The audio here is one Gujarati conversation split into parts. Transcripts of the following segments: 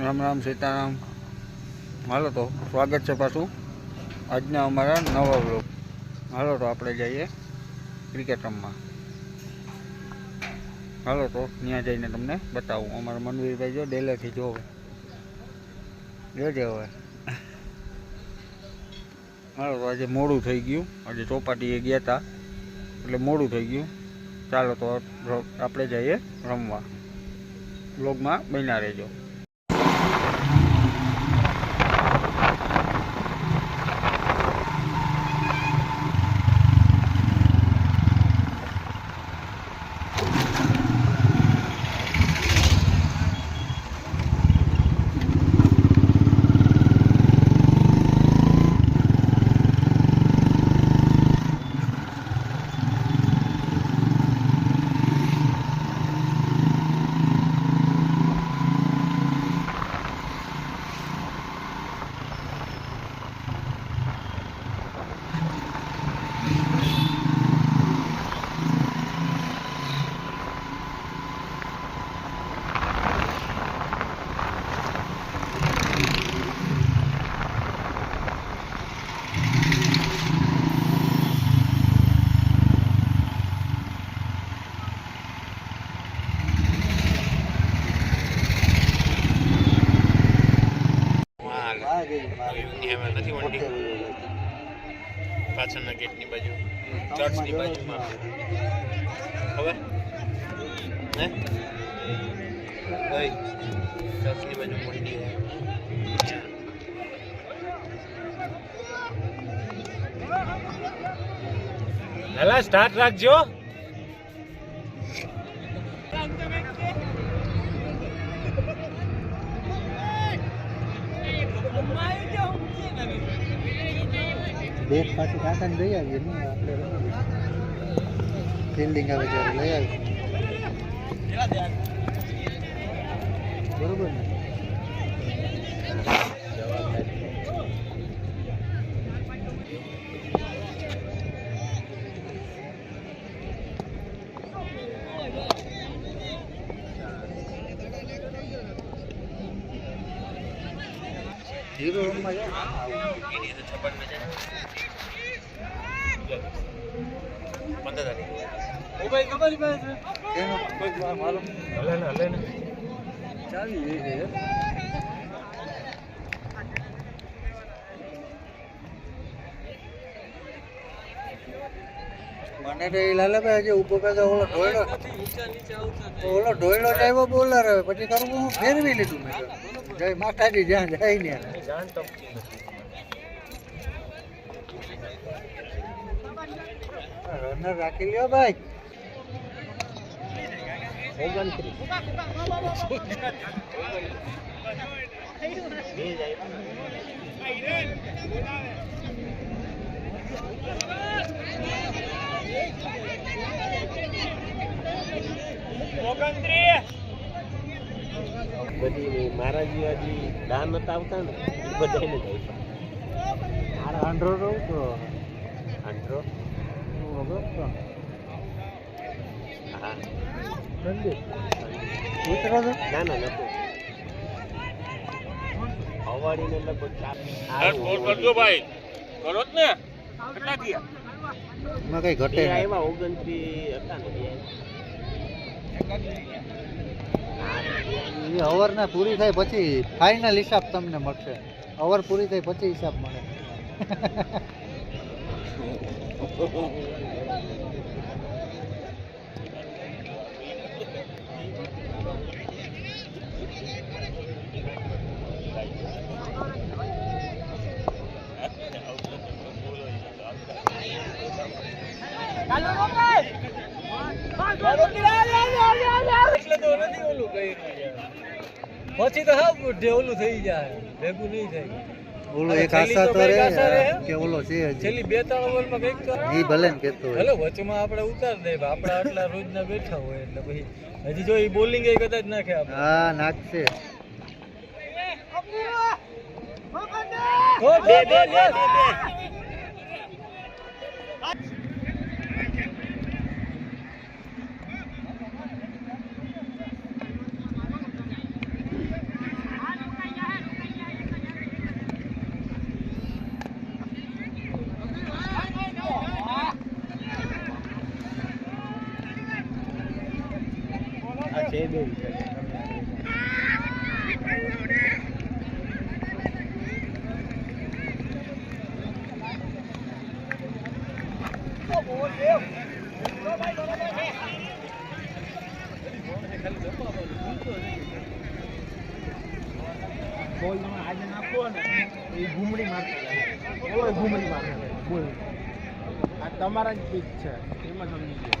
રામ રામ સીતારામ. હાલો તો, સ્વાગત છે પાછું. આજના અમારા નવા બ્લોગ હાલો તો આપણે જઈએ ક્રિકેટ રમવા. હાલો તો, ત્યાં જઈને તમને બતાવું. અમારા મનવીરભાઈ જો ડેલેથી જોવે જોજે હવે. હાલો તો આજે મોડું થઈ ગયું. આજે ચોપાટીએ ગયા હતા એટલે મોડું થઈ ગયું. ચાલો તો, આપણે જઈએ રમવા. બ્લોગમાં બન્યા રહેજો. નથી વંડી પાછળના ગેટની બાજુ. ચર્ચની બાજુમાં. ખબર? હે? ઓય ચર્ચની બાજુ હે હેલા સ્ટાર્ટ રાખજો. બેટ પાછી કાકાને લઈ આવીએ ને આપણે ફિલ્ડિંગ આવે ત્યારે લઈ આવીએ બરોબર ને? મને તો એ લાલે ભાઈ હજી ઊભો પેદા ઓલો ઢોયડો ઓલો ઢોયડો આવ્યો બોલર પછી કરવું હું ફેરવી લીધું મેં. જય માતાજી જ્યાં જાય ને જાણ ટપકી નથી રનર રાખી લ્યો ભાઈ બધી મારા જેવા જે દાન નતા આવતા ને એ બધાને જાય મારે આંધ્રો રહું તો આંધ્રો? હું ના. ના નતું અવાડીને લગભગ ચાર ભાઈ. કરો જ ને. કેટલા થયા? એમાં કઈ ઘટે એ ઓગણત્રીસ હતા ને એ એ પૂરી થાય પછી ફાઇનલ હિસાબ તમને મળશે. અવર પૂરી થાય પછી હિસાબ મળે. પછી તો હા ઓલું થઈ જાય. ભેગું નહીં થાય. ઓલો એક આશા તો રહે? કે ઓલો છે છેલ્લી બે ત્રણ ઓવરમાં કંઈક ઈ ભલે ને કેતો હોય. હેલો વચમાં આપણે ઉતાર દે આપણે આટલા રોજના બેઠા હોય એટલે પછી હજી જો એ બોલિંગ એ કદાચ નાખે આપણે. હા નાખશે. ઓ, બે બે બે બે. બોલ તમે આજે નાખો એ ઘૂમડી જાય ઘૂમડી જાય બોલ. આ તમારા જ પીક છે. એમાં સમજી ગયો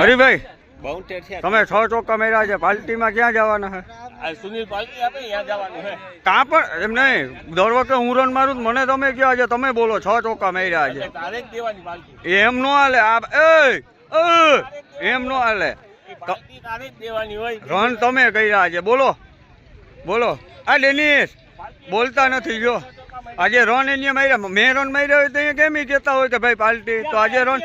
હરિભાઈ તમે છ ચોક્કા મેળ્યા છે. પાર્ટીમાં ક્યાં જવાના છે? સુનિલ પાલટી આપે ત્યાં જવાનું છે. કાં પણ એમ નહીં દર વખતે હું રન મારું મને તમે ક્યાં છે? તમે બોલો છ ચોક્કા મેળ્યા છે. તારે જ દેવાની પાલટી. એમ નો હાલે આ એ એમ નો હાલે. રન તમે કર્યા છે. બોલો બોલો. આ ડેનિશ બોલતા નથી જો આજે રોન એને માર્યા મેં રોન માર્યા હોય તો એ કેમ કહેતા હોય કે ભાઈ પાલટી? તો આજે રોન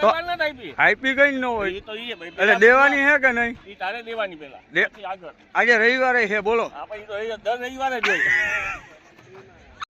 તો- આપી. ગઈ ન હોય. એટલે દેવાની હે કે નહીં? તારે દેવાની પેલા. આજે રવિવારે છે બોલો. રવિવારે જ હોય.